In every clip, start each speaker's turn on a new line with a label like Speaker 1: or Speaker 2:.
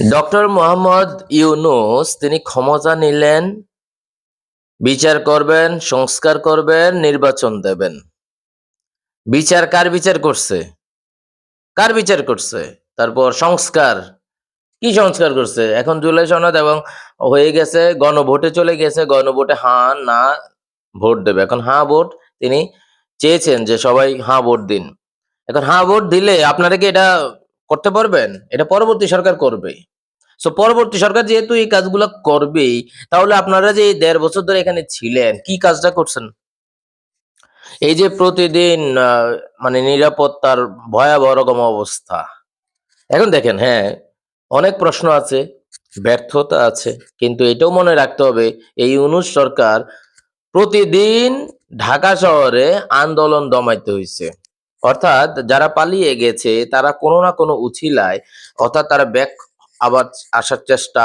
Speaker 1: Doctor Mohammad Yunus, তিনি ক্ষমতা নিলেন, বিচার করবেন, সংস্কার করবেন, নির্বাচন দেবেন। বিচার কার বিচার করছে? কার বিচার করছে? তারপর সংস্কার। কি সংস্কার করছে? এখন জুলাই সনদ এবং হয়ে গেছে, গণভোটে চলে গেছে, গণভোটে হ্যাঁ না, ভোট দেবে। এখন হ্যাঁ ভোট তিনি চেয়েছেন যে সবাই হ্যাঁ ভোট দিন। এখন হ্যাঁ ভোট দিলে আপনারা কি এটা করতে পারবেন? এটা পরবর্তী সরকার করবে। সো পরবর্তী সরকার যেহেতু এই কাজগুলো করবেই, তাহলে আপনারা যে দেড় বছর ধরে এখানে ছিলেন, কি কাজটা করছেন? এই যে প্রতিদিন মানে নিরাপত্তার ভয়াবহ রকম অবস্থা। এখন দেখেন হ্যাঁ অনেক প্রশ্ন আছে, ব্যর্থতা আছে, কিন্তু এটাও মনে রাখতে হবে, এই ইউনুস সরকার প্রতিদিন ঢাকা শহরে আন্দোলন দমাইতে হয়েছে অর্থাৎ যারা পালিয়ে গেছে, তারা কোনো না কোনো উছিলায়, অর্থাৎ তারা ব্যাক আবার আসার চেষ্টা,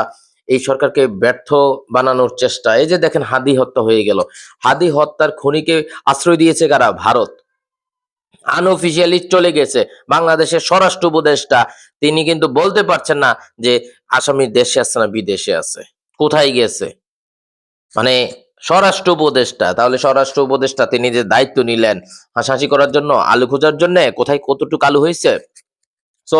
Speaker 1: এই সরকারকে ব্যর্থ বানানোর চেষ্টা। এই যে দেখেন হাদি হত্যা হয়ে গেল। হাদি হত্যার খনিকে আশ্রয় দিয়েছে কারা? ভারত। আনঅফিসিয়ালি চলে গেছে। বাংলাদেশের স্বরাষ্ট্র উপদেষ্টা, তিনি কিন্তু বলতে পারছেন না যে আসামি দেশে আছে না বিদেশে আছে। কোথায় গেছে? মানে স্বরাষ্ট্র উপদেষ্টা। তাহলে স্বরাষ্ট্র উপদেষ্টা তিনি যে দায়িত্ব নিলেন, হাসাহাসি করার জন্য, আলু খোঁজার জন্য, কোথায় কতটুকু আলু হয়েছে? সো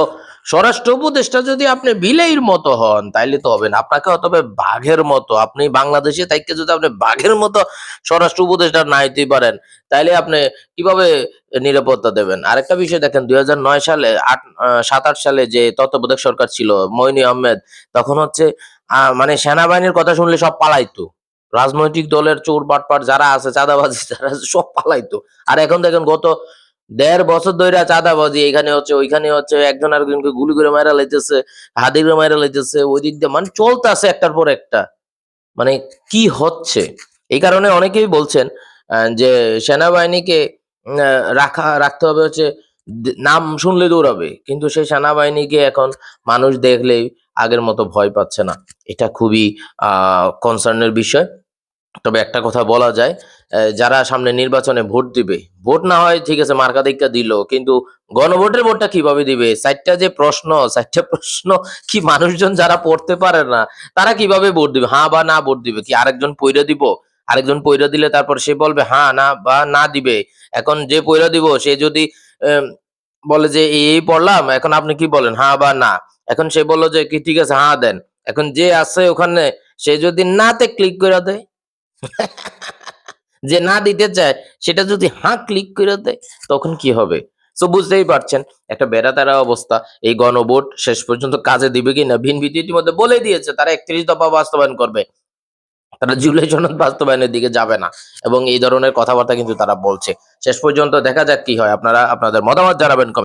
Speaker 1: স্বরাষ্ট্র উপদেষ্টা যদি আপনি বিলেইর মতো হন, তাইলে তো হবে না। আপনাকে হতে হবে বাঘের মতো। আপনি বাংলাদেশে তাইকে যদি আপনি বাঘের মতো স্বরাষ্ট্র উপদেষ্টা না হইতে পারেন, তাইলে আপনি কীভাবে নিরাপত্তা দেবেন? আরেকটা বিষয় দেখেন, দুই হাজার নয় সালে, আট সাত, আট সালে যে তত্ত্বাবধায়ক সরকার ছিল মইনি আহমেদ, তখন হচ্ছে মানে সেনাবাহিনীর কথা শুনলে সব পালাইতো। রাজনৈতিক দলের চোর বাটপাট যারা আছে, চাঁদাবাজি যারা সব পালাইতো। আর এখন দেখেন গত দেড় বছর ধরে চাঁদাবাজি, এখানে হচ্ছে, ওইখানে হচ্ছে, একজন আরেকজনকে গুলি করে মারা লাইতেছে হাদি করে মারা লাইতেছে, ওই দিক দিয়ে মানে চলতেছে একটার পর একটা। মানে কি হচ্ছে? এই কারণে অনেকেই বলছেন যে সেনাবাহিনীকে রাখা, রাখতে হবে হচ্ছে নাম শুনলে দৌড়াবে। কিন্তু সেই সেনাবাহিনীকে এখন মানুষ দেখলেই আগের মতো ভয় পাচ্ছে না। এটা খুবই, আহ কনসার্নের বিষয়। তবে একটা কথা বলা যায় যারা সামনে নির্বাচনে ভোট দিবে, ভোট না হয় ঠিক আছে মার্কা দীক্ষা দিল, কিন্তু গণভোটের ভোটটা কীভাবে দিবে? চারটা যে প্রশ্ন, চারটা প্রশ্ন কি মানুষজন যারা পড়তে পারে না, তারা কীভাবে ভোট দিবে? হ্যাঁ বা না ভোট দিবে? কি আরেকজন পইরা দিব? আরেকজন পইরা দিলে তারপর সে বলবে হ্যাঁ না বা না দিবে। এখন যে পইরা দিব, সে যদি বলে যে, এই এই পড়লাম, এখন আপনি কি বলেন? হ্যাঁ বা না। এখন সে বলল যে, কি ঠিক আছে? হ্যাঁ দেন। এখন যে আছে ওখানে, সে যদি নাতে ক্লিক করে দেয় যে না দিতে চায়, সেটা যদি হাঁ ক্লিক করে দেয়, তখন কি হবে? তো বুঝতেই পারছেন, একটা বেড়াতারা অবস্থা। এই গণভোট শেষ পর্যন্ত কাজে দিবে কিনা? ভিনভিতি ইতিমধ্যে বলে দিয়েছে, তারা একত্রিশ দফা বাস্তবায়ন করবে। তারা জুলাই সনদ বাস্তবায়নের দিকে যাবে না। এবং এই ধরনের কথাবার্তা কিন্তু তারা বলছে। শেষ পর্যন্ত দেখা যাক কি হয়। আপনারা, আপনাদের মতামত জানাবেন